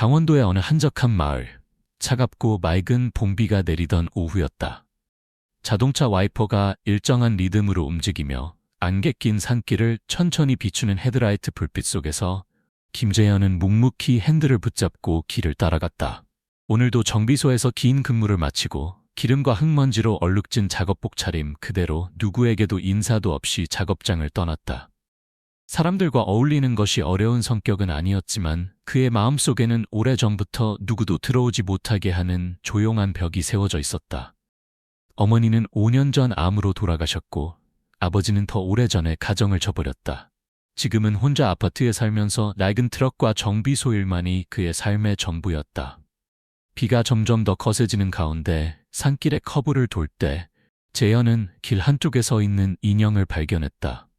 강원도의 어느 한적한 마을. 차갑고 맑은 봄비가 내리던 오후였다. 자동차 와이퍼가 일정한 리듬으로 움직이며 안개 낀 산길을 천천히 비추는 헤드라이트 불빛 속에서 김재현은 묵묵히 핸들을 붙잡고 길을 따라갔다. 오늘도 정비소에서 긴 근무를 마치고 기름과 흙먼지로 얼룩진 작업복 차림 그대로 누구에게도 인사도 없이 작업장을 떠났다. 사람들과 어울리는 것이 어려운 성격은 아니었지만 그의 마음속에는 오래전부터 누구도 들어오지 못하게 하는 조용한 벽이 세워져 있었다. 어머니는 5년 전 암으로 돌아가셨고 아버지는 더 오래전에 가정을 저버렸다. 지금은 혼자 아파트에 살면서 낡은 트럭과 정비소 일만이 그의 삶의 전부였다. 비가 점점 더 거세지는 가운데 산길의 커브를 돌 때 재현은 길 한쪽에 서 있는 인형을 발견했다.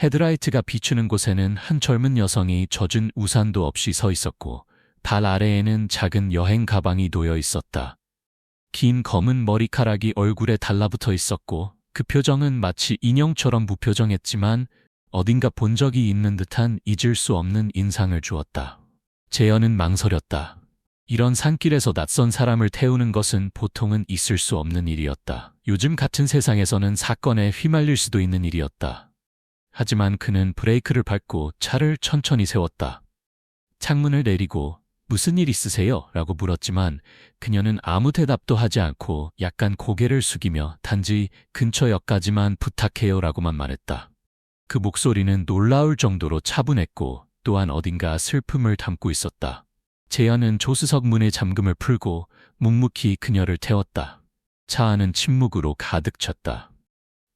헤드라이트가 비추는 곳에는 한 젊은 여성이 젖은 우산도 없이 서 있었고 발 아래에는 작은 여행 가방이 놓여 있었다. 긴 검은 머리카락이 얼굴에 달라붙어 있었고 그 표정은 마치 인형처럼 무표정했지만 어딘가 본 적이 있는 듯한 잊을 수 없는 인상을 주었다. 재현은 망설였다. 이런 산길에서 낯선 사람을 태우는 것은 보통은 있을 수 없는 일이었다. 요즘 같은 세상에서는 사건에 휘말릴 수도 있는 일이었다. 하지만 그는 브레이크를 밟고 차를 천천히 세웠다. 창문을 내리고 무슨 일 있으세요? 라고 물었지만 그녀는 아무 대답도 하지 않고 약간 고개를 숙이며 단지 근처 역까지만 부탁해요 라고만 말했다. 그 목소리는 놀라울 정도로 차분했고 또한 어딘가 슬픔을 담고 있었다. 재현은 조수석 문의 잠금을 풀고 묵묵히 그녀를 태웠다. 차 안은 침묵으로 가득 찼다.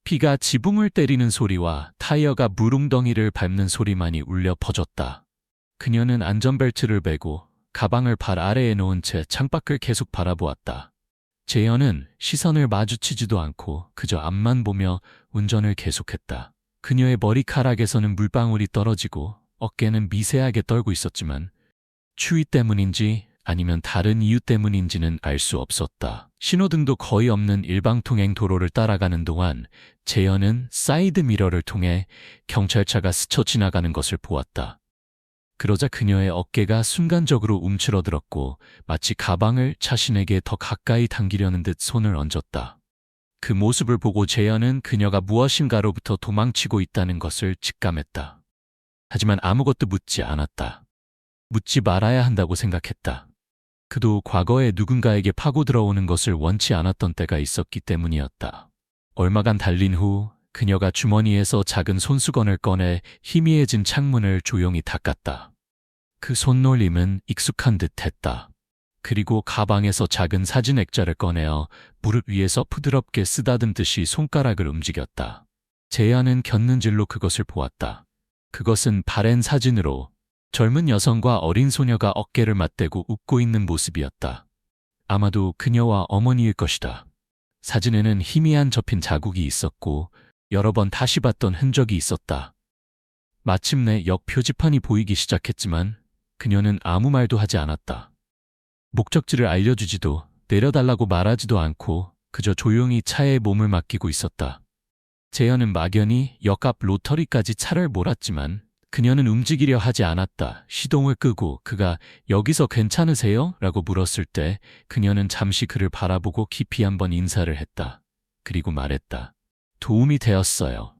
비가 지붕을 때리는 소리와 타이어가 물웅덩이를 밟는 소리만이 울려 퍼졌다. 그녀는 안전벨트를 매고 가방을 발 아래에 놓은 채 창밖을 계속 바라보았다. 재현은 시선을 마주치지도 않고 그저 앞만 보며 운전을 계속했다. 그녀의 머리카락에서는 물방울이 떨어지고 어깨는 미세하게 떨고 있었지만 추위 때문인지 아니면 다른 이유 때문인지는 알 수 없었다. 신호등도 거의 없는 일방통행 도로를 따라가는 동안 재현은 사이드 미러를 통해 경찰차가 스쳐 지나가는 것을 보았다. 그러자 그녀의 어깨가 순간적으로 움츠러들었고 마치 가방을 자신에게 더 가까이 당기려는 듯 손을 얹었다. 그 모습을 보고 재현은 그녀가 무엇인가로부터 도망치고 있다는 것을 직감했다. 하지만 아무것도 묻지 않았다. 묻지 말아야 한다고 생각했다. 그도 과거에 누군가에게 파고 들어오는 것을 원치 않았던 때가 있었기 때문이었다. 얼마간 달린 후 그녀가 주머니에서 작은 손수건을 꺼내 희미해진 창문을 조용히 닦았다. 그 손놀림은 익숙한 듯 했다. 그리고 가방에서 작은 사진 액자를 꺼내어 무릎 위에서 부드럽게 쓰다듬듯이 손가락을 움직였다. 제안은 곁눈질로 그것을 보았다. 그것은 바랜 사진으로 젊은 여성과 어린 소녀가 어깨를 맞대고 웃고 있는 모습이었다. 아마도 그녀와 어머니일 것이다. 사진에는 희미한 접힌 자국이 있었고 여러 번 다시 봤던 흔적이 있었다. 마침내 역 표지판이 보이기 시작했지만 그녀는 아무 말도 하지 않았다. 목적지를 알려주지도 내려달라고 말하지도 않고 그저 조용히 차에 몸을 맡기고 있었다. 재현은 막연히 역 앞 로터리까지 차를 몰았지만 그녀는 움직이려 하지 않았다. 시동을 끄고 그가 여기서 괜찮으세요? 라고 물었을 때 그녀는 잠시 그를 바라보고 깊이 한번 인사를 했다. 그리고 말했다. 도움이 되었어요.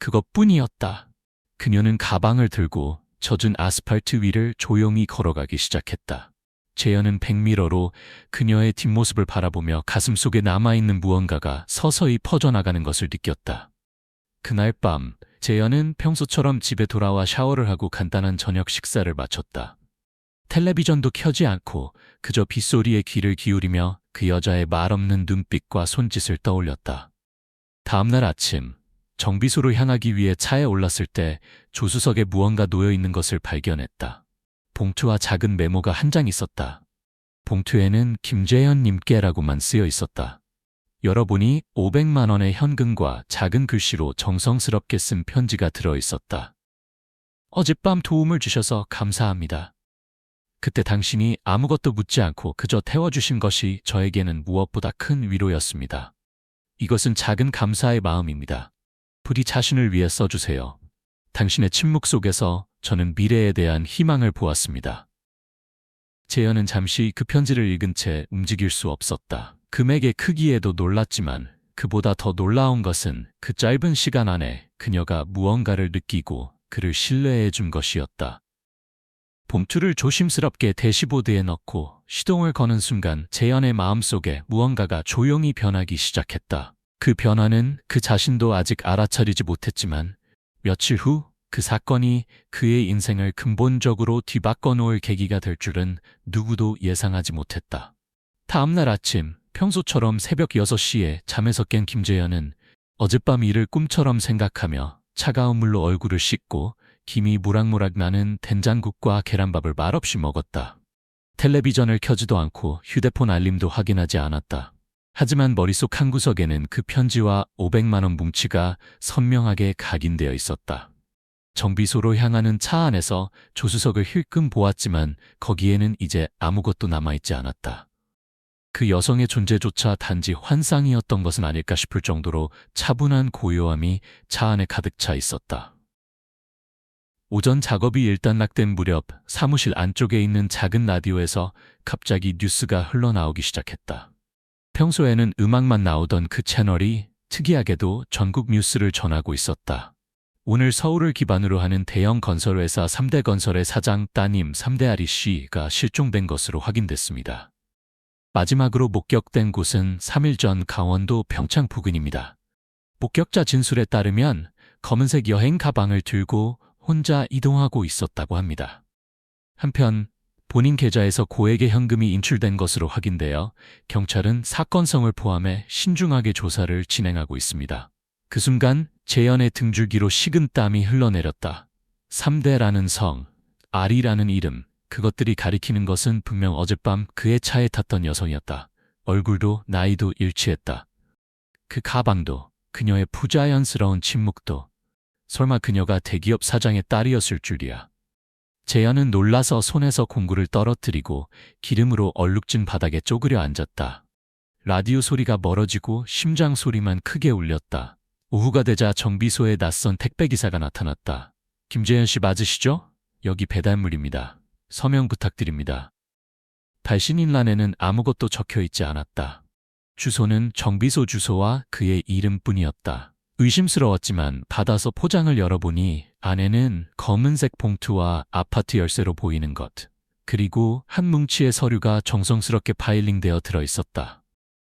그것뿐이었다. 그녀는 가방을 들고 젖은 아스팔트 위를 조용히 걸어가기 시작했다. 재현은 백미러로 그녀의 뒷모습을 바라보며 가슴 속에 남아있는 무언가가 서서히 퍼져나가는 것을 느꼈다. 그날 밤 재현은 평소처럼 집에 돌아와 샤워를 하고 간단한 저녁 식사를 마쳤다. 텔레비전도 켜지 않고 그저 빗소리에 귀를 기울이며 그 여자의 말없는 눈빛과 손짓을 떠올렸다. 다음날 아침 정비소로 향하기 위해 차에 올랐을 때 조수석에 무언가 놓여 있는 것을 발견했다. 봉투와 작은 메모가 한 장 있었다. 봉투에는 김재현님께라고만 쓰여 있었다. 열어보니 500만 원의 현금과 작은 글씨로 정성스럽게 쓴 편지가 들어 있었다. 어젯밤 도움을 주셔서 감사합니다. 그때 당신이 아무것도 묻지 않고 그저 태워주신 것이 저에게는 무엇보다 큰 위로였습니다. 이것은 작은 감사의 마음입니다. 부디 자신을 위해 써주세요. 당신의 침묵 속에서 저는 미래에 대한 희망을 보았습니다. 재현은 잠시 그 편지를 읽은 채 움직일 수 없었다. 금액의 크기에도 놀랐지만 그보다 더 놀라운 것은 그 짧은 시간 안에 그녀가 무언가를 느끼고 그를 신뢰해 준 것이었다. 봉투를 조심스럽게 대시보드에 넣고 시동을 거는 순간 재현의 마음속에 무언가가 조용히 변하기 시작했다. 그 변화는 그 자신도 아직 알아차리지 못했지만 며칠 후 그 사건이 그의 인생을 근본적으로 뒤바꿔 놓을 계기가 될 줄은 누구도 예상하지 못했다. 다음날 아침 평소처럼 새벽 6시에 잠에서 깬 김재현은 어젯밤 일을 꿈처럼 생각하며 차가운 물로 얼굴을 씻고 김이 모락모락 나는 된장국과 계란밥을 말없이 먹었다. 텔레비전을 켜지도 않고 휴대폰 알림도 확인하지 않았다. 하지만 머릿속 한 구석에는 그 편지와 500만 원 뭉치가 선명하게 각인되어 있었다. 정비소로 향하는 차 안에서 조수석을 힐끔 보았지만 거기에는 이제 아무것도 남아있지 않았다. 그 여성의 존재조차 단지 환상이었던 것은 아닐까 싶을 정도로 차분한 고요함이 차 안에 가득 차 있었다. 오전 작업이 일단락된 무렵 사무실 안쪽에 있는 작은 라디오에서 갑자기 뉴스가 흘러나오기 시작했다. 평소에는 음악만 나오던 그 채널이 특이하게도 전국 뉴스를 전하고 있었다. 오늘 서울을 기반으로 하는 대형 건설회사 3대 건설의 사장 따님 3대 아리 씨가 실종된 것으로 확인됐습니다. 마지막으로 목격된 곳은 3일 전 강원도 평창 부근입니다. 목격자 진술에 따르면 검은색 여행 가방을 들고 혼자 이동하고 있었다고 합니다. 한편 본인 계좌에서 고액의 현금이 인출된 것으로 확인되어 경찰은 사건성을 포함해 신중하게 조사를 진행하고 있습니다. 그 순간 재현의 등줄기로 식은 땀이 흘러내렸다. 3대라는 성, 아리라는 이름, 그것들이 가리키는 것은 분명 어젯밤 그의 차에 탔던 여성이었다. 얼굴도 나이도 일치했다. 그 가방도, 그녀의 부자연스러운 침묵도, 설마 그녀가 대기업 사장의 딸이었을 줄이야. 재현은 놀라서 손에서 공구를 떨어뜨리고 기름으로 얼룩진 바닥에 쪼그려 앉았다. 라디오 소리가 멀어지고 심장 소리만 크게 울렸다. 오후가 되자 정비소에 낯선 택배기사가 나타났다. 김재현 씨 맞으시죠? 여기 배달물입니다. 서명 부탁드립니다. 발신인란에는 아무것도 적혀 있지 않았다. 주소는 정비소 주소와 그의 이름뿐이었다. 의심스러웠지만 받아서 포장을 열어보니 안에는 검은색 봉투와 아파트 열쇠로 보이는 것, 그리고 한 뭉치의 서류가 정성스럽게 파일링되어 들어있었다.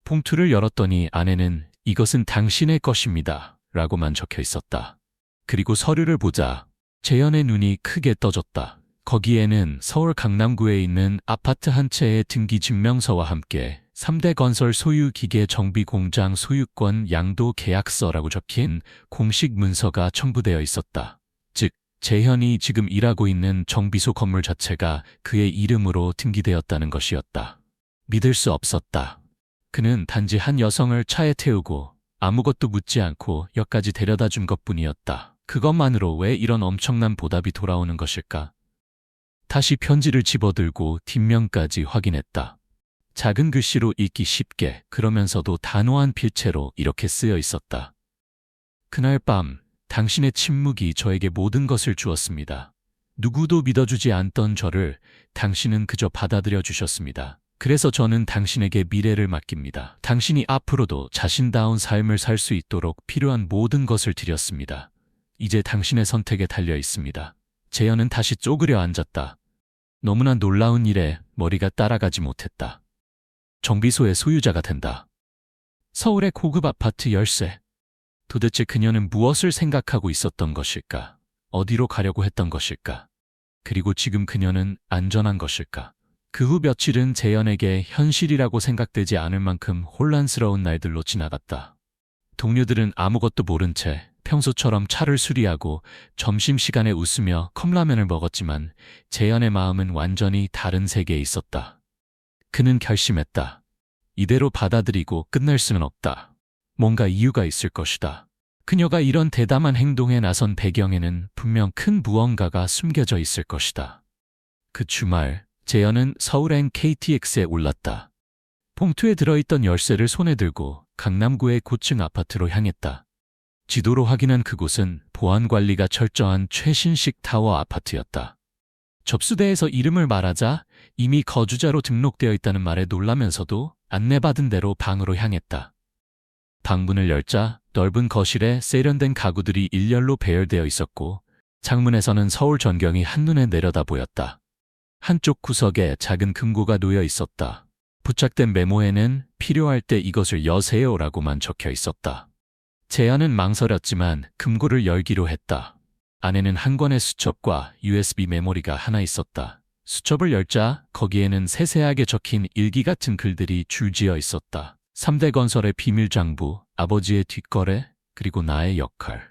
봉투를 열었더니 안에는 이것은 당신의 것입니다. 라고만 적혀 있었다. 그리고 서류를 보자 재현의 눈이 크게 떠졌다. 거기에는 서울 강남구에 있는 아파트 한 채의 등기 증명서와 함께 3대 건설 소유 기계 정비 공장 소유권 양도 계약서라고 적힌 공식 문서가 첨부되어 있었다. 즉, 재현이 지금 일하고 있는 정비소 건물 자체가 그의 이름으로 등기되었다는 것이었다. 믿을 수 없었다. 그는 단지 한 여성을 차에 태우고 아무것도 묻지 않고 역까지 데려다 준 것 뿐이었다. 그것만으로 왜 이런 엄청난 보답이 돌아오는 것일까? 다시 편지를 집어들고 뒷면까지 확인했다. 작은 글씨로 읽기 쉽게 그러면서도 단호한 필체로 이렇게 쓰여 있었다. 그날 밤 당신의 침묵이 저에게 모든 것을 주었습니다. 누구도 믿어주지 않던 저를 당신은 그저 받아들여 주셨습니다. 그래서 저는 당신에게 미래를 맡깁니다. 당신이 앞으로도 자신다운 삶을 살 수 있도록 필요한 모든 것을 드렸습니다. 이제 당신의 선택에 달려 있습니다. 재현은 다시 쪼그려 앉았다. 너무나 놀라운 일에 머리가 따라가지 못했다. 정비소의 소유자가 된다. 서울의 고급 아파트 열쇠. 도대체 그녀는 무엇을 생각하고 있었던 것일까? 어디로 가려고 했던 것일까? 그리고 지금 그녀는 안전한 것일까? 그 후 며칠은 재현에게 현실이라고 생각되지 않을 만큼 혼란스러운 날들로 지나갔다. 동료들은 아무것도 모른 채 평소처럼 차를 수리하고 점심시간에 웃으며 컵라면을 먹었지만 재현의 마음은 완전히 다른 세계에 있었다. 그는 결심했다. 이대로 받아들이고 끝낼 수는 없다. 뭔가 이유가 있을 것이다. 그녀가 이런 대담한 행동에 나선 배경에는 분명 큰 무언가가 숨겨져 있을 것이다. 그 주말, 재현은 서울행 KTX에 올랐다. 봉투에 들어있던 열쇠를 손에 들고 강남구의 고층 아파트로 향했다. 지도로 확인한 그곳은 보안 관리가 철저한 최신식 타워 아파트였다. 접수대에서 이름을 말하자 이미 거주자로 등록되어 있다는 말에 놀라면서도 안내받은 대로 방으로 향했다. 방문을 열자 넓은 거실에 세련된 가구들이 일렬로 배열되어 있었고 창문에서는 서울 전경이 한눈에 내려다 보였다. 한쪽 구석에 작은 금고가 놓여 있었다. 부착된 메모에는 필요할 때 이것을 여세요라고만 적혀 있었다. 제안은 망설였지만 금고를 열기로 했다. 안에는 한 권의 수첩과 USB 메모리가 하나 있었다. 수첩을 열자 거기에는 세세하게 적힌 일기 같은 글들이 줄지어 있었다. 3대 건설의 비밀 장부, 아버지의 뒷거래, 그리고 나의 역할.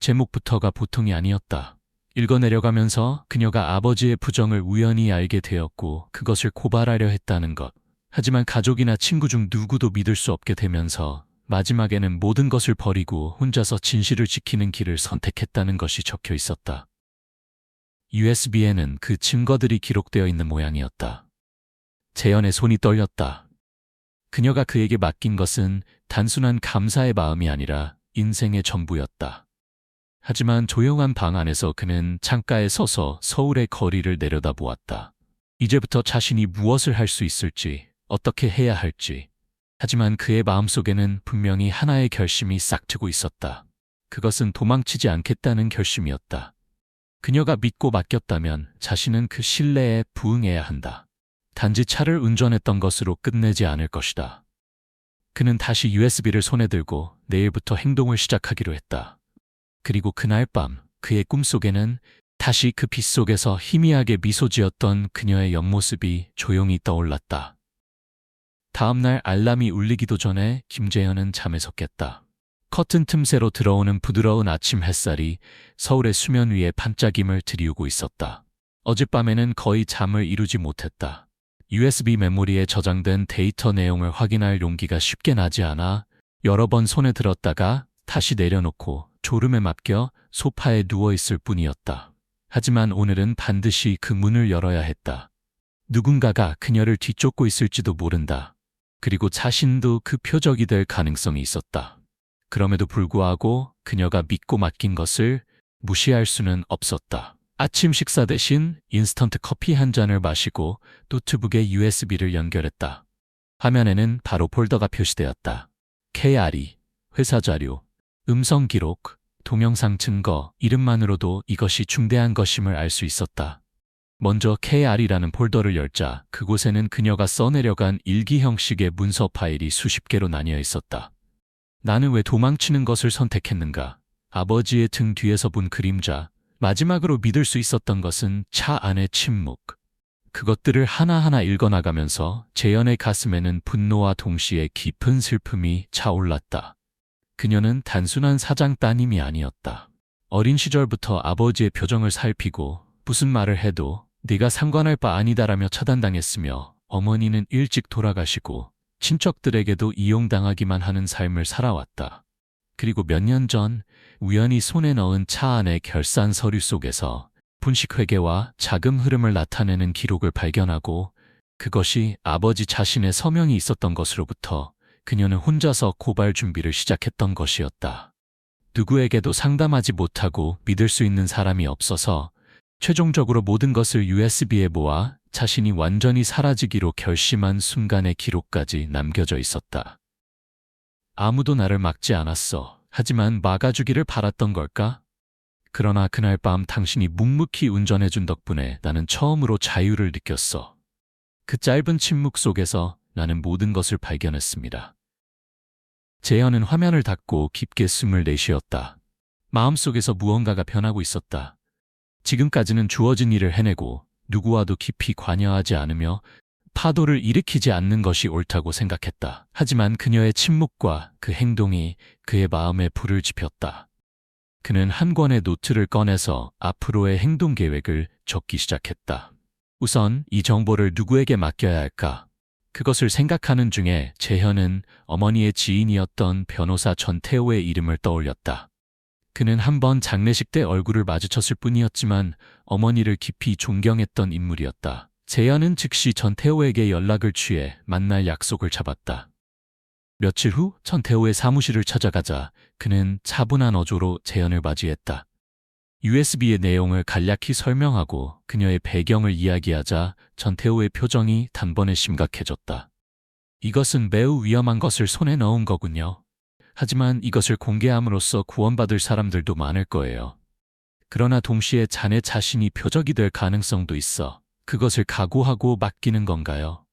제목부터가 보통이 아니었다. 읽어내려가면서 그녀가 아버지의 부정을 우연히 알게 되었고 그것을 고발하려 했다는 것. 하지만 가족이나 친구 중 누구도 믿을 수 없게 되면서 마지막에는 모든 것을 버리고 혼자서 진실을 지키는 길을 선택했다는 것이 적혀 있었다. USB에는 그 증거들이 기록되어 있는 모양이었다. 재현의 손이 떨렸다. 그녀가 그에게 맡긴 것은 단순한 감사의 마음이 아니라 인생의 전부였다. 하지만 조용한 방 안에서 그는 창가에 서서 서울의 거리를 내려다보았다. 이제부터 자신이 무엇을 할 수 있을지, 어떻게 해야 할지. 하지만 그의 마음속에는 분명히 하나의 결심이 싹트고 있었다. 그것은 도망치지 않겠다는 결심이었다. 그녀가 믿고 맡겼다면 자신은 그 신뢰에 부응해야 한다. 단지 차를 운전했던 것으로 끝내지 않을 것이다. 그는 다시 USB를 손에 들고 내일부터 행동을 시작하기로 했다. 그리고 그날 밤 그의 꿈속에는 다시 그 빛 속에서 희미하게 미소 지었던 그녀의 옆모습이 조용히 떠올랐다. 다음날 알람이 울리기도 전에 김재현은 잠에서 깼다. 커튼 틈새로 들어오는 부드러운 아침 햇살이 서울의 수면 위에 반짝임을 들이우고 있었다. 어젯밤에는 거의 잠을 이루지 못했다. USB 메모리에 저장된 데이터 내용을 확인할 용기가 쉽게 나지 않아 여러 번 손에 들었다가 다시 내려놓고 졸음에 맡겨 소파에 누워 있을 뿐이었다. 하지만 오늘은 반드시 그 문을 열어야 했다. 누군가가 그녀를 뒤쫓고 있을지도 모른다. 그리고 자신도 그 표적이 될 가능성이 있었다. 그럼에도 불구하고 그녀가 믿고 맡긴 것을 무시할 수는 없었다. 아침 식사 대신 인스턴트 커피 한 잔을 마시고 노트북에 USB를 연결했다. 화면에는 바로 폴더가 표시되었다. KRE, 회사 자료, 음성 기록, 동영상 증거, 이름만으로도 이것이 중대한 것임을 알 수 있었다. 먼저 KR이라는 폴더를 열자 그곳에는 그녀가 써내려간 일기 형식의 문서 파일이 수십 개로 나뉘어 있었다. 나는 왜 도망치는 것을 선택했는가? 아버지의 등 뒤에서 본 그림자, 마지막으로 믿을 수 있었던 것은 차 안의 침묵. 그것들을 하나하나 읽어나가면서 재현의 가슴에는 분노와 동시에 깊은 슬픔이 차올랐다. 그녀는 단순한 사장 따님이 아니었다. 어린 시절부터 아버지의 표정을 살피고 무슨 말을 해도 네가 상관할 바 아니다라며 차단당했으며 어머니는 일찍 돌아가시고 친척들에게도 이용당하기만 하는 삶을 살아왔다. 그리고 몇 년 전 우연히 손에 넣은 차 안의 결산 서류 속에서 분식회계와 자금 흐름을 나타내는 기록을 발견하고 그것이 아버지 자신의 서명이 있었던 것으로부터 그녀는 혼자서 고발 준비를 시작했던 것이었다. 누구에게도 상담하지 못하고 믿을 수 있는 사람이 없어서 최종적으로 모든 것을 USB에 모아 자신이 완전히 사라지기로 결심한 순간의 기록까지 남겨져 있었다. 아무도 나를 막지 않았어. 하지만 막아주기를 바랐던 걸까? 그러나 그날 밤 당신이 묵묵히 운전해준 덕분에 나는 처음으로 자유를 느꼈어. 그 짧은 침묵 속에서 나는 모든 것을 발견했습니다. 재현은 화면을 닫고 깊게 숨을 내쉬었다. 마음속에서 무언가가 변하고 있었다. 지금까지는 주어진 일을 해내고 누구와도 깊이 관여하지 않으며 파도를 일으키지 않는 것이 옳다고 생각했다. 하지만 그녀의 침묵과 그 행동이 그의 마음에 불을 지폈다. 그는 한 권의 노트를 꺼내서 앞으로의 행동 계획을 적기 시작했다. 우선 이 정보를 누구에게 맡겨야 할까? 그것을 생각하는 중에 재현은 어머니의 지인이었던 변호사 전태호의 이름을 떠올렸다. 그는 한 번 장례식 때 얼굴을 마주쳤을 뿐이었지만 어머니를 깊이 존경했던 인물이었다. 재현은 즉시 전태호에게 연락을 취해 만날 약속을 잡았다. 며칠 후 전태호의 사무실을 찾아가자 그는 차분한 어조로 재현을 맞이했다. USB의 내용을 간략히 설명하고 그녀의 배경을 이야기하자 전태호의 표정이 단번에 심각해졌다. 이것은 매우 위험한 것을 손에 넣은 거군요. 하지만 이것을 공개함으로써 구원받을 사람들도 많을 거예요. 그러나 동시에 자네 자신이 표적이 될 가능성도 있어 그것을 각오하고 맡기는 건가요?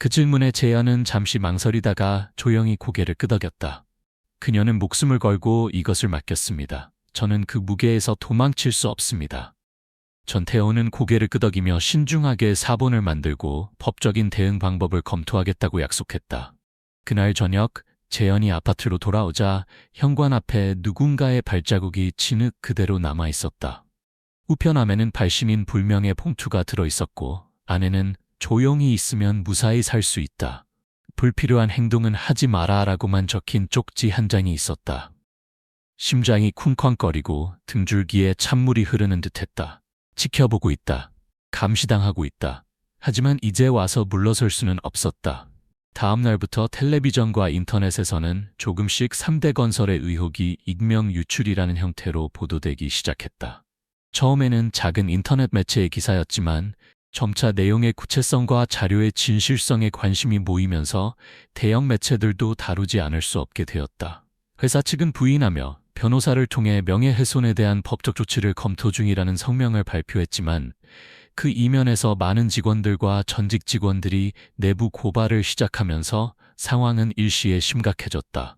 그 질문에 재현은 잠시 망설이다가 조용히 고개를 끄덕였다. 그녀는 목숨을 걸고 이것을 맡겼습니다. 저는 그 무게에서 도망칠 수 없습니다. 전태호는 고개를 끄덕이며 신중하게 사본을 만들고 법적인 대응 방법을 검토하겠다고 약속했다. 그날 저녁 재현이 아파트로 돌아오자 현관 앞에 누군가의 발자국이 진흙 그대로 남아 있었다. 우편함에는 발신인 불명의 봉투가 들어 있었고 안에는 조용히 있으면 무사히 살 수 있다. 불필요한 행동은 하지 마라라고만 적힌 쪽지 한 장이 있었다. 심장이 쿵쾅거리고 등줄기에 찬물이 흐르는 듯했다. 지켜보고 있다. 감시당하고 있다. 하지만 이제 와서 물러설 수는 없었다. 다음 날부터 텔레비전과 인터넷에서는 조금씩 3대 건설의 의혹이 익명 유출이라는 형태로 보도되기 시작했다. 처음에는 작은 인터넷 매체의 기사였지만 점차 내용의 구체성과 자료의 진실성에 관심이 모이면서 대형 매체들도 다루지 않을 수 없게 되었다. 회사 측은 부인하며 변호사를 통해 명예훼손에 대한 법적 조치를 검토 중이라는 성명을 발표했지만 그 이면에서 많은 직원들과 전직 직원들이 내부 고발을 시작하면서 상황은 일시에 심각해졌다.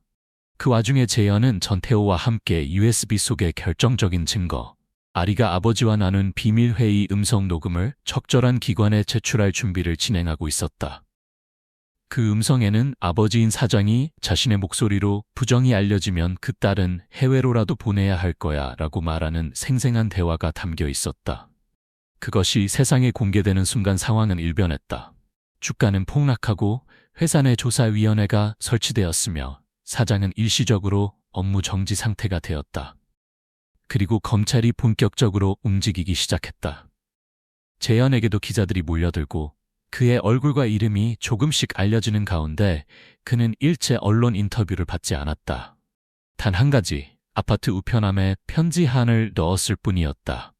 그 와중에 재현은 전태호와 함께 USB 속의 결정적인 증거, 아리가 아버지와 나눈 비밀회의 음성 녹음을 적절한 기관에 제출할 준비를 진행하고 있었다. 그 음성에는 아버지인 사장이 자신의 목소리로 부정이 알려지면 그 딸은 해외로라도 보내야 할 거야 라고 말하는 생생한 대화가 담겨 있었다. 그것이 세상에 공개되는 순간 상황은 일변했다. 주가는 폭락하고 회사 내 조사위원회가 설치되었으며 사장은 일시적으로 업무 정지 상태가 되었다. 그리고 검찰이 본격적으로 움직이기 시작했다. 재현에게도 기자들이 몰려들고 그의 얼굴과 이름이 조금씩 알려지는 가운데 그는 일체 언론 인터뷰를 받지 않았다. 단 한 가지 아파트 우편함에 편지 한을 넣었을 뿐이었다.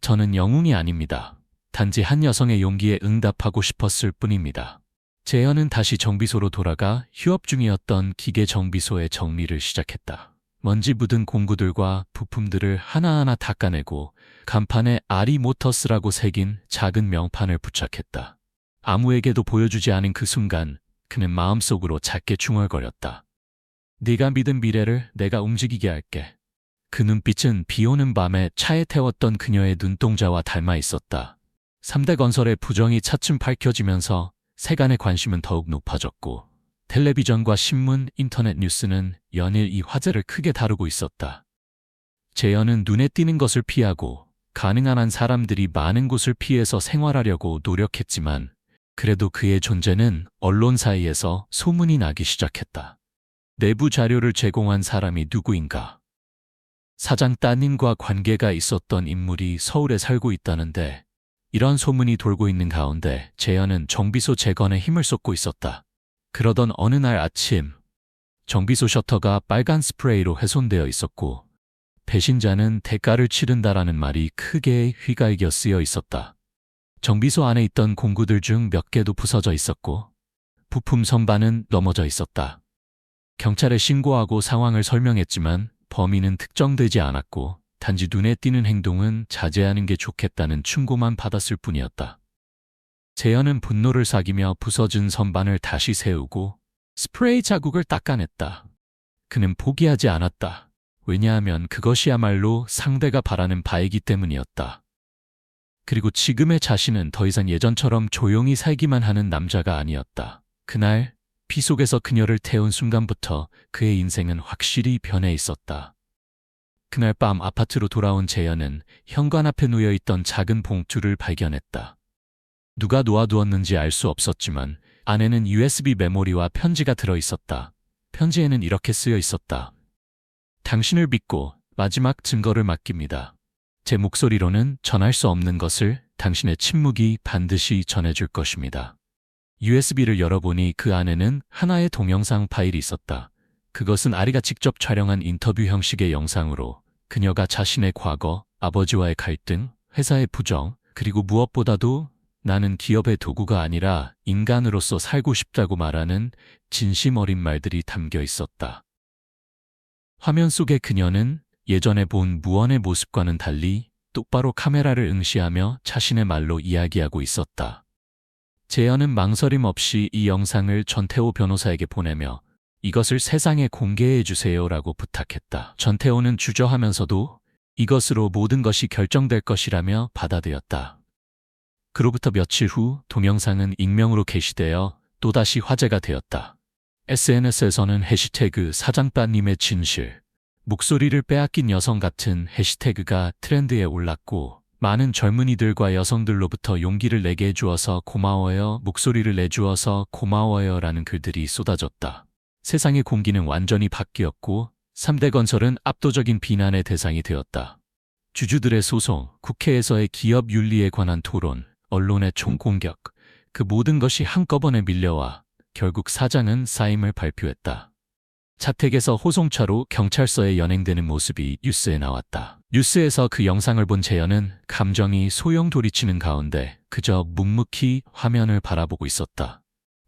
저는 영웅이 아닙니다. 단지 한 여성의 용기에 응답하고 싶었을 뿐입니다. 재현은 다시 정비소로 돌아가 휴업 중이었던 기계 정비소의 정리를 시작했다. 먼지 묻은 공구들과 부품들을 하나하나 닦아내고 간판에 아리 모터스라고 새긴 작은 명판을 부착했다. 아무에게도 보여주지 않은 그 순간 그는 마음속으로 작게 중얼거렸다. 네가 믿은 미래를 내가 움직이게 할게. 그 눈빛은 비 오는 밤에 차에 태웠던 그녀의 눈동자와 닮아 있었다. 3대 건설의 부정이 차츰 밝혀지면서 세간의 관심은 더욱 높아졌고 텔레비전과 신문, 인터넷 뉴스는 연일 이 화제를 크게 다루고 있었다. 재현은 눈에 띄는 것을 피하고 가능한 한 사람들이 많은 곳을 피해서 생활하려고 노력했지만 그래도 그의 존재는 언론 사이에서 소문이 나기 시작했다. 내부 자료를 제공한 사람이 누구인가? 사장 따님과 관계가 있었던 인물이 서울에 살고 있다는데 이런 소문이 돌고 있는 가운데 재현은 정비소 재건에 힘을 쏟고 있었다. 그러던 어느 날 아침 정비소 셔터가 빨간 스프레이로 훼손되어 있었고 배신자는 대가를 치른다라는 말이 크게 휘갈겨 쓰여 있었다. 정비소 안에 있던 공구들 중 몇 개도 부서져 있었고 부품 선반은 넘어져 있었다. 경찰에 신고하고 상황을 설명했지만 범인은 특정되지 않았고 단지 눈에 띄는 행동은 자제하는 게 좋겠다는 충고만 받았을 뿐이었다. 재현은 분노를 사기며 부서진 선반을 다시 세우고 스프레이 자국을 닦아냈다. 그는 포기하지 않았다. 왜냐하면 그것이야말로 상대가 바라는 바이기 때문이었다. 그리고 지금의 자신은 더 이상 예전처럼 조용히 살기만 하는 남자가 아니었다. 그날 피 속에서 그녀를 태운 순간부터 그의 인생은 확실히 변해 있었다. 그날 밤 아파트로 돌아온 재현은 현관 앞에 놓여 있던 작은 봉투를 발견했다. 누가 놓아두었는지 알 수 없었지만 안에는 USB 메모리와 편지가 들어 있었다. 편지에는 이렇게 쓰여 있었다. 당신을 믿고 마지막 증거를 맡깁니다. 제 목소리로는 전할 수 없는 것을 당신의 침묵이 반드시 전해줄 것입니다. USB를 열어보니 그 안에는 하나의 동영상 파일이 있었다. 그것은 아리가 직접 촬영한 인터뷰 형식의 영상으로 그녀가 자신의 과거, 아버지와의 갈등, 회사의 부정, 그리고 무엇보다도 나는 기업의 도구가 아니라 인간으로서 살고 싶다고 말하는 진심 어린 말들이 담겨 있었다. 화면 속의 그녀는 예전에 본 무언의 모습과는 달리 똑바로 카메라를 응시하며 자신의 말로 이야기하고 있었다. 재현은 망설임 없이 이 영상을 전태호 변호사에게 보내며 이것을 세상에 공개해 주세요라고 부탁했다. 전태호는 주저하면서도 이것으로 모든 것이 결정될 것이라며 받아들였다. 그로부터 며칠 후 동영상은 익명으로 게시되어 또다시 화제가 되었다. SNS에서는 해시태그 사장빠님의 진실, 목소리를 빼앗긴 여성 같은 해시태그가 트렌드에 올랐고 많은 젊은이들과 여성들로부터 용기를 내게 해주어서 고마워요, 목소리를 내주어서 고마워요 라는 글들이 쏟아졌다. 세상의 공기는 완전히 바뀌었고 3대 건설은 압도적인 비난의 대상이 되었다. 주주들의 소송, 국회에서의 기업 윤리에 관한 토론, 언론의 총공격, 그 모든 것이 한꺼번에 밀려와 결국 사장은 사임을 발표했다. 자택에서 호송차로 경찰서에 연행되는 모습이 뉴스에 나왔다. 뉴스에서 그 영상을 본 재현은 감정이 소용돌이치는 가운데 그저 묵묵히 화면을 바라보고 있었다.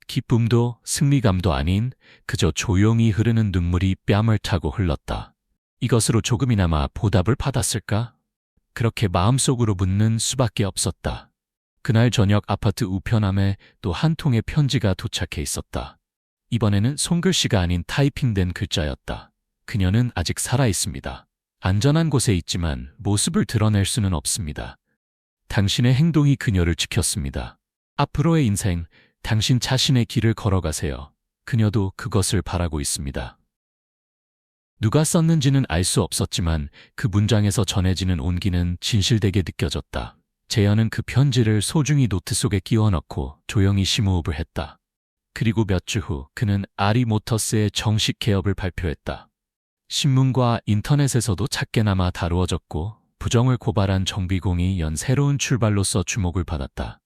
기쁨도 승리감도 아닌 그저 조용히 흐르는 눈물이 뺨을 타고 흘렀다. 이것으로 조금이나마 보답을 받았을까? 그렇게 마음속으로 묻는 수밖에 없었다. 그날 저녁 아파트 우편함에 또 한 통의 편지가 도착해 있었다. 이번에는 손글씨가 아닌 타이핑된 글자였다. 그녀는 아직 살아 있습니다. 안전한 곳에 있지만 모습을 드러낼 수는 없습니다. 당신의 행동이 그녀를 지켰습니다. 앞으로의 인생, 당신 자신의 길을 걸어가세요. 그녀도 그것을 바라고 있습니다. 누가 썼는지는 알 수 없었지만 그 문장에서 전해지는 온기는 진실되게 느껴졌다. 재현은 그 편지를 소중히 노트 속에 끼워 넣고 조용히 심호흡을 했다. 그리고 몇 주 후 그는 아리 모터스의 정식 개업을 발표했다. 신문과 인터넷에서도 작게나마 다루어졌고 부정을 고발한 정비공이 연 새로운 출발로서 주목을 받았다.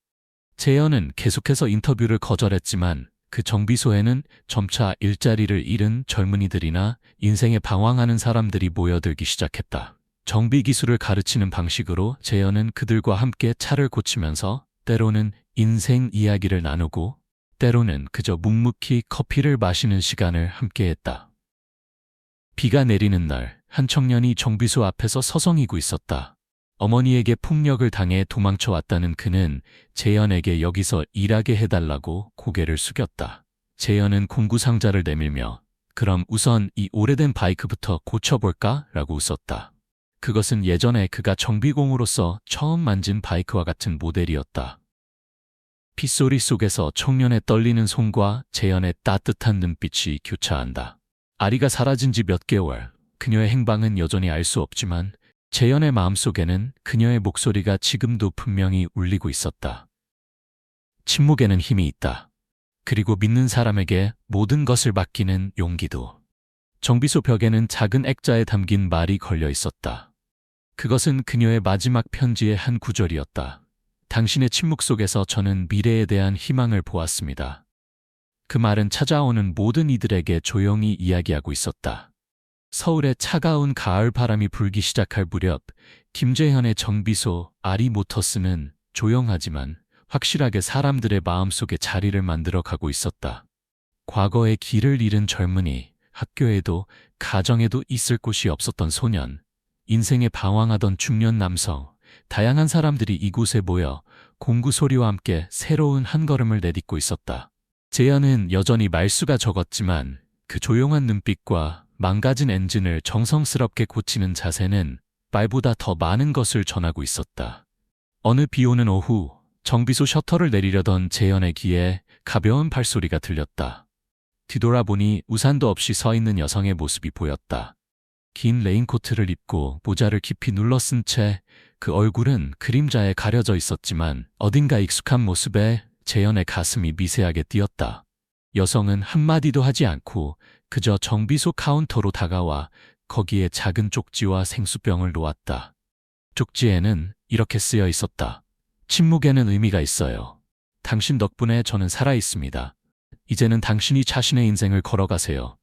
재현은 계속해서 인터뷰를 거절했지만 그 정비소에는 점차 일자리를 잃은 젊은이들이나 인생에 방황하는 사람들이 모여들기 시작했다. 정비 기술을 가르치는 방식으로 재현은 그들과 함께 차를 고치면서 때로는 인생 이야기를 나누고 때로는 그저 묵묵히 커피를 마시는 시간을 함께했다. 비가 내리는 날, 한 청년이 정비소 앞에서 서성이고 있었다. 어머니에게 폭력을 당해 도망쳐 왔다는 그는 재현에게 여기서 일하게 해달라고 고개를 숙였다. 재현은 공구 상자를 내밀며 그럼 우선 이 오래된 바이크부터 고쳐볼까? 라고 웃었다. 그것은 예전에 그가 정비공으로서 처음 만진 바이크와 같은 모델이었다. 핏소리 속에서 청년의 떨리는 손과 재현의 따뜻한 눈빛이 교차한다. 아리가 사라진 지 몇 개월, 그녀의 행방은 여전히 알 수 없지만 재현의 마음속에는 그녀의 목소리가 지금도 분명히 울리고 있었다. 침묵에는 힘이 있다. 그리고 믿는 사람에게 모든 것을 맡기는 용기도. 정비소 벽에는 작은 액자에 담긴 말이 걸려 있었다. 그것은 그녀의 마지막 편지의 한 구절이었다. 당신의 침묵 속에서 저는 미래에 대한 희망을 보았습니다. 그 말은 찾아오는 모든 이들에게 조용히 이야기하고 있었다. 서울의 차가운 가을 바람이 불기 시작할 무렵 김재현의 정비소 아리 모터스는 조용하지만 확실하게 사람들의 마음속에 자리를 만들어 가고 있었다. 과거의 길을 잃은 젊은이, 학교에도 가정에도 있을 곳이 없었던 소년, 인생에 방황하던 중년 남성, 다양한 사람들이 이곳에 모여 공구 소리와 함께 새로운 한 걸음을 내딛고 있었다. 재현은 여전히 말수가 적었지만 그 조용한 눈빛과 망가진 엔진을 정성스럽게 고치는 자세는 말보다 더 많은 것을 전하고 있었다. 어느 비 오는 오후 정비소 셔터를 내리려던 재현의 귀에 가벼운 발소리가 들렸다. 뒤돌아보니 우산도 없이 서 있는 여성의 모습이 보였다. 긴 레인코트를 입고 모자를 깊이 눌러 쓴 채 그 얼굴은 그림자에 가려져 있었지만 어딘가 익숙한 모습에 재현의 가슴이 미세하게 뛰었다. 여성은 한마디도 하지 않고 그저 정비소 카운터로 다가와 거기에 작은 쪽지와 생수병을 놓았다. 쪽지에는 이렇게 쓰여 있었다. 침묵에는 의미가 있어요. 당신 덕분에 저는 살아 있습니다. 이제는 당신이 자신의 인생을 걸어가세요.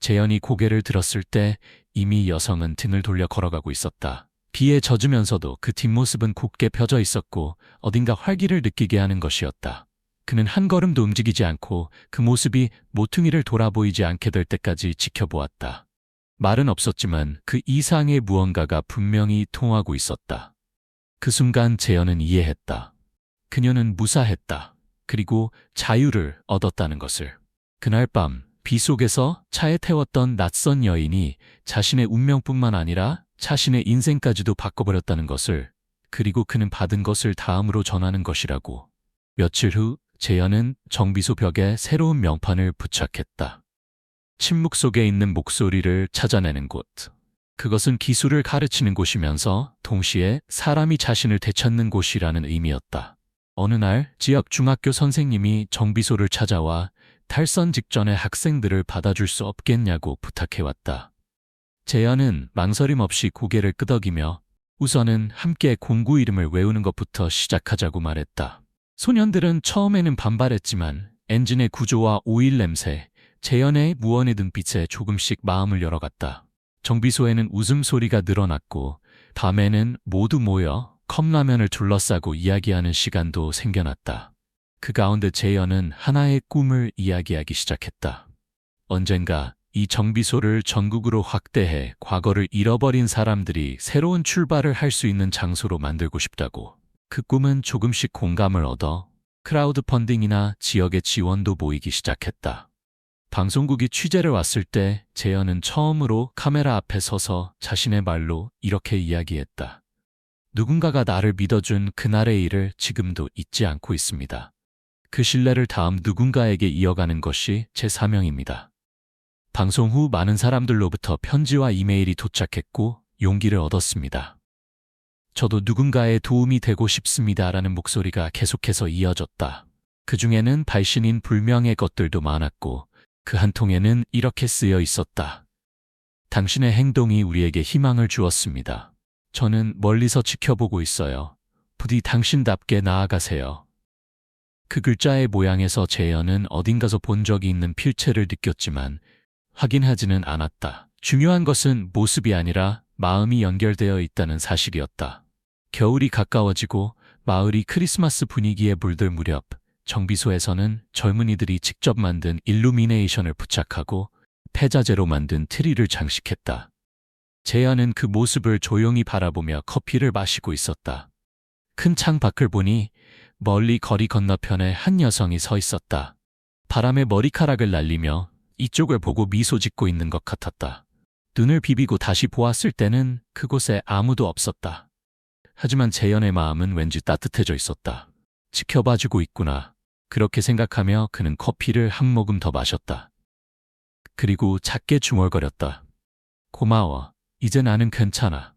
재현이 고개를 들었을 때 이미 여성은 등을 돌려 걸어가고 있었다. 비에 젖으면서도 그 뒷모습은 곧게 펴져 있었고 어딘가 활기를 느끼게 하는 것이었다. 그는 한 걸음도 움직이지 않고 그 모습이 모퉁이를 돌아보이지 않게 될 때까지 지켜보았다. 말은 없었지만 그 이상의 무언가가 분명히 통하고 있었다. 그 순간 재현은 이해했다. 그녀는 무사했다. 그리고 자유를 얻었다는 것을. 그날 밤, 비 속에서 차에 태웠던 낯선 여인이 자신의 운명뿐만 아니라 자신의 인생까지도 바꿔버렸다는 것을, 그리고 그는 받은 것을 다음으로 전하는 것이라고. 며칠 후, 재현은 정비소 벽에 새로운 명판을 부착했다. 침묵 속에 있는 목소리를 찾아내는 곳. 그것은 기술을 가르치는 곳이면서 동시에 사람이 자신을 되찾는 곳이라는 의미였다. 어느 날 지역 중학교 선생님이 정비소를 찾아와 탈선 직전에 학생들을 받아줄 수 없겠냐고 부탁해왔다. 재현은 망설임 없이 고개를 끄덕이며 우선은 함께 공구 이름을 외우는 것부터 시작하자고 말했다. 소년들은 처음에는 반발했지만 엔진의 구조와 오일 냄새, 재현의 무언의 등빛에 조금씩 마음을 열어갔다. 정비소에는 웃음소리가 늘어났고 밤에는 모두 모여 컵라면을 둘러싸고 이야기하는 시간도 생겨났다. 그 가운데 재현은 하나의 꿈을 이야기하기 시작했다. 언젠가 이 정비소를 전국으로 확대해 과거를 잃어버린 사람들이 새로운 출발을 할 수 있는 장소로 만들고 싶다고. 그 꿈은 조금씩 공감을 얻어 크라우드 펀딩이나 지역의 지원도 모이기 시작했다. 방송국이 취재를 왔을 때 재현은 처음으로 카메라 앞에 서서 자신의 말로 이렇게 이야기했다. 누군가가 나를 믿어준 그날의 일을 지금도 잊지 않고 있습니다. 그 신뢰를 다음 누군가에게 이어가는 것이 제 사명입니다. 방송 후 많은 사람들로부터 편지와 이메일이 도착했고 용기를 얻었습니다. 저도 누군가의 도움이 되고 싶습니다라는 목소리가 계속해서 이어졌다. 그 중에는 발신인 불명의 것들도 많았고 그 한 통에는 이렇게 쓰여 있었다. 당신의 행동이 우리에게 희망을 주었습니다. 저는 멀리서 지켜보고 있어요. 부디 당신답게 나아가세요. 그 글자의 모양에서 재현은 어딘가서 본 적이 있는 필체를 느꼈지만 확인하지는 않았다. 중요한 것은 모습이 아니라 마음이 연결되어 있다는 사실이었다. 겨울이 가까워지고 마을이 크리스마스 분위기에 물들 무렵 정비소에서는 젊은이들이 직접 만든 일루미네이션을 부착하고 폐자재로 만든 트리를 장식했다. 재현은 그 모습을 조용히 바라보며 커피를 마시고 있었다. 큰 창 밖을 보니 멀리 거리 건너편에 한 여성이 서 있었다. 바람에 머리카락을 날리며 이쪽을 보고 미소 짓고 있는 것 같았다. 눈을 비비고 다시 보았을 때는 그곳에 아무도 없었다. 하지만 재현의 마음은 왠지 따뜻해져 있었다. 지켜봐주고 있구나. 그렇게 생각하며 그는 커피를 한 모금 더 마셨다. 그리고 작게 중얼거렸다. 고마워. 이제 나는 괜찮아.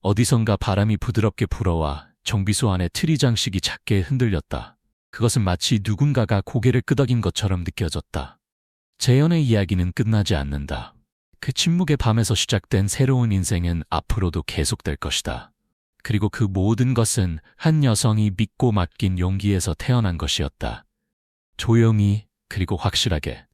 어디선가 바람이 부드럽게 불어와 정비소 안의 트리 장식이 작게 흔들렸다. 그것은 마치 누군가가 고개를 끄덕인 것처럼 느껴졌다. 재현의 이야기는 끝나지 않는다. 그 침묵의 밤에서 시작된 새로운 인생은 앞으로도 계속될 것이다. 그리고 그 모든 것은 한 여성이 믿고 맡긴 용기에서 태어난 것이었다. 조용히 그리고 확실하게.